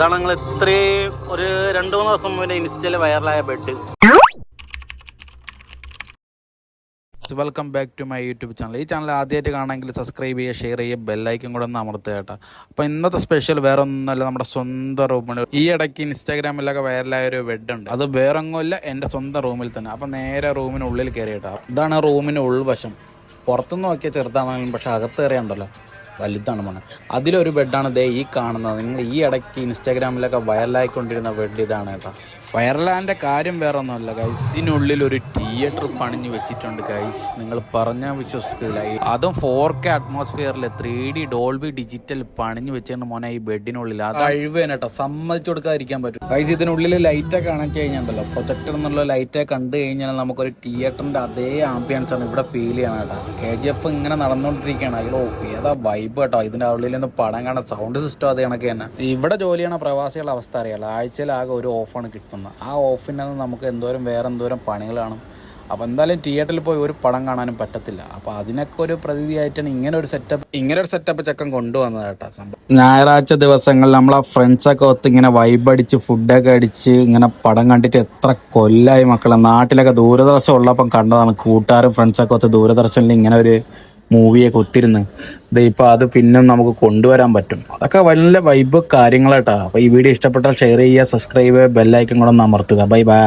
ഇതാണ് ഞങ്ങൾ ഇത്രയും ഒരു രണ്ടു മൂന്ന് ദിവസം മുന്നേ ഇൻസ്റ്റയിൽ വൈറലായ bed welcome back to my YouTube channel ഈ ചാനൽ ആദ്യമായിട്ട് കാണണമെങ്കിൽ സബ്സ്ക്രൈബ് ചെയ്യുക ഷെയർ ചെയ്യുക ബെല്ലൈക്കും കൂടെ ഒന്ന് അമർത്തുക കേട്ടോ. അപ്പോൾ ഇന്നത്തെ സ്പെഷ്യൽ വേറെ ഒന്നുമല്ല നമ്മുടെ സ്വന്തം റൂമിൽ ഈ ഇടയ്ക്ക് ഇൻസ്റ്റാഗ്രാമിലൊക്കെ വൈറലായ ഒരു ബെഡ് ഉണ്ട്. അത് വേറെ ഒന്നുമില്ല എന്റെ സ്വന്തം റൂമിൽ തന്നെ. അപ്പോൾ നേരെ റൂമിനുള്ളിൽ കയറി കേട്ടോ ഇതാണ് റൂമിന് ഉൾവശം. പുറത്തുനിന്ന് നോക്കിയാൽ ചെറുതാണെങ്കിലും പക്ഷേ അകത്ത് കയറിയുണ്ടല്ലോ വലുതാണ് മോനെ. അതിലൊരു ബെഡാണ് ദേ ഈ കാണുന്നത്. നിങ്ങൾ ഈ ഇടയ്ക്ക് ഇൻസ്റ്റാഗ്രാമിലൊക്കെ വൈറലായിക്കൊണ്ടിരുന്ന ബെഡ് ഇതാണ് കേട്ടോ. വൈറലാന്റെ കാര്യം വേറെ ഒന്നുമല്ല ഗൈസ് ഇതിനുള്ളിൽ ഒരു തിയേറ്റർ പണിഞ്ഞു വെച്ചിട്ടുണ്ട് ഗൈസ് നിങ്ങൾ പറഞ്ഞാൽ വിശ്വസിക്കില്ല അതും ഫോർ കെ അറ്റ്മോസ്ഫിയറിൽ ത്രീ ഡി ഡോൾബി ഡിജിറ്റൽ പണിഞ്ഞു വെച്ചിട്ടുണ്ട് മോനെ ഈ ബെഡിനുള്ളിൽ. അത് അഴിവേനട്ടോ സമ്മതിച്ചു കൊടുക്കാതിരിക്കാൻ പറ്റും. ഗൈസ് ഇതിനുള്ളിൽ ലൈറ്റൊക്കെ അണച്ചു കഴിഞ്ഞാൽ പ്രൊജക്ടർ എന്നുള്ള ലൈറ്റൊക്കെ കണ്ടു കഴിഞ്ഞാൽ നമുക്കൊരു തിയേറ്ററിന്റെ അതേ ആംബിയൻസ് ആണ് ഇവിടെ ഫീൽ ചെയ്യണം കേട്ടോ. കെ ജി എഫ് ഇങ്ങനെ നടന്നുകൊണ്ടിരിക്കുകയാണ്. അതിലോ ഏതാ വൈബ് കേട്ടോ. ഇതിന്റെ ഉള്ളിൽ നിന്ന് പടം കാണാൻ സൗണ്ട് സിസ്റ്റം അത് കണക്ക് തന്നെ. ഇവിടെ ജോലി ചെയ്യണ പ്രവാസികളുടെ അവസ്ഥ അറിയാലോ. ആഴ്ചയിൽ ആകെ ഒരു ഓഫാണ് കിട്ടുന്നത്. ആ ഓഫിനകത്ത് നമുക്ക് എന്തോരം വേറെ എന്തോരം പണികൾ കാണും അപ്പോൾ എന്തായാലും തിയേറ്ററിൽ പോയി ഒരു പടം കാണാനും പറ്റത്തില്ല. അപ്പോൾ അതിനൊക്കെ ഒരു പ്രതിനിധിയായിട്ടാണ് ഇങ്ങനെ ഒരു സെറ്റപ്പ് ഇങ്ങനെ ഒരു സെറ്റപ്പ് ചക്കൻ കൊണ്ടുവന്നത് കേട്ടോ സംഭവം. ഞായറാഴ്ച ദിവസങ്ങളിൽ നമ്മളെ ഫ്രണ്ട്സൊക്കെ ഒത്ത് ഇങ്ങനെ വൈബടിച്ച് ഫുഡൊക്കെ അടിച്ച് ഇങ്ങനെ പടം കണ്ടിട്ട് എത്ര കൊല്ലായി മക്കളെ. നാട്ടിലൊക്കെ ദൂരദർശനം ഉള്ളപ്പം കണ്ടതാണ്. കൂട്ടുകാരും ഫ്രണ്ട്സൊക്കെ ഒത്ത് ദൂരദർശനിൽ ഇങ്ങനെ ഒരു മൂവിയൊക്കെ ഒത്തിരുന്ന്. ഇതിപ്പോൾ അത് പിന്നെ നമുക്ക് കൊണ്ടുവരാൻ പറ്റും. അതൊക്കെ വലിയ വൈബ് കാര്യങ്ങളായിട്ടാണ് അപ്പോൾ ഈ വീഡിയോ ഇഷ്ടപ്പെട്ടാൽ ഷെയർ ചെയ്യുക സബ്സ്ക്രൈബ് ബെല്ലൈക്കൺ കൂടെ ഒന്ന് അമർത്തുക. Bye bye